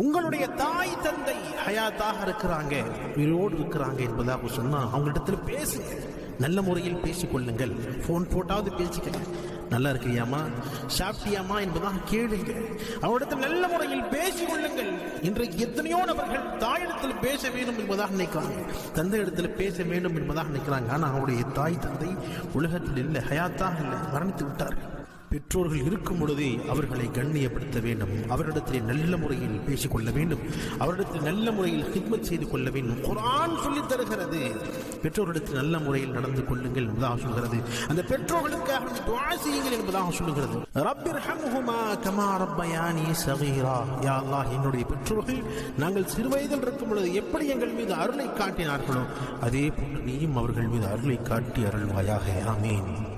உங்களுடைய தாய் தந்தை ஹயாத்தாக இருக்கிறாங்க உயிரோடு இருக்கிறாங்க என்பதாக சொன்னா அவங்களிடத்துல பேசுங்க. நல்ல முறையில் பேசிக்கொள்ளுங்கள். Phone phone போட்டாவது பேசிக்கங்க. நல்லா இருக்கிறியாமா சாப்பிட்டியாமா என்பதாக கேளுங்க. அவரிடத்தில் நல்ல முறையில் பேசிக் கொள்ளுங்கள் இன்றைக்கு எத்தனையோ நபர்கள் தாயிடத்தில் பேச வேண்டும் என்பதாக நினைக்கிறாங்க. தந்தை இடத்துல பேச வேண்டும் என்பதாக நினைக்கிறாங்க. ஆனால் அவருடைய தாய் தந்தை உலகத்தில் இல்லை ஹயாத்தாக இல்லை மரணித்து விட்டார்கள். பெற்றோர்கள் இருக்கும் பொழுதே அவர்களை கண்ணியப்படுத்த வேண்டும். அவரிடத்தில் நல்ல முறையில் பேசிக்கொள்ள வேண்டும். அவரிடத்தில் நல்ல முறையில் ஹிக்மத் செய்து கொள்ள வேண்டும். குரான் சொல்லி தருகிறது. பெற்றோரிடத்தில் நல்ல முறையில் நடந்து கொள்ளுங்கள் என்பதாக சொல்கிறது. அந்த பெற்றோர்களுக்காக துவா செய்யுங்கள் என்பதாக சொல்லுகிறது. ரப்பிர் ஹம்ஹுமா கமா ரப்பயானி சகீரா. யா அல்லாஹ் என்னுடைய பெற்றோர்கள் நாங்கள் சிறுவயதில் இருக்கும் பொழுது எப்படி எங்கள் மீது அருளை காட்டினார்களோ அதே போன்று நீயும் அவர்கள் மீது அருளை காட்டி அருள்வாயாக. ஆமீன்.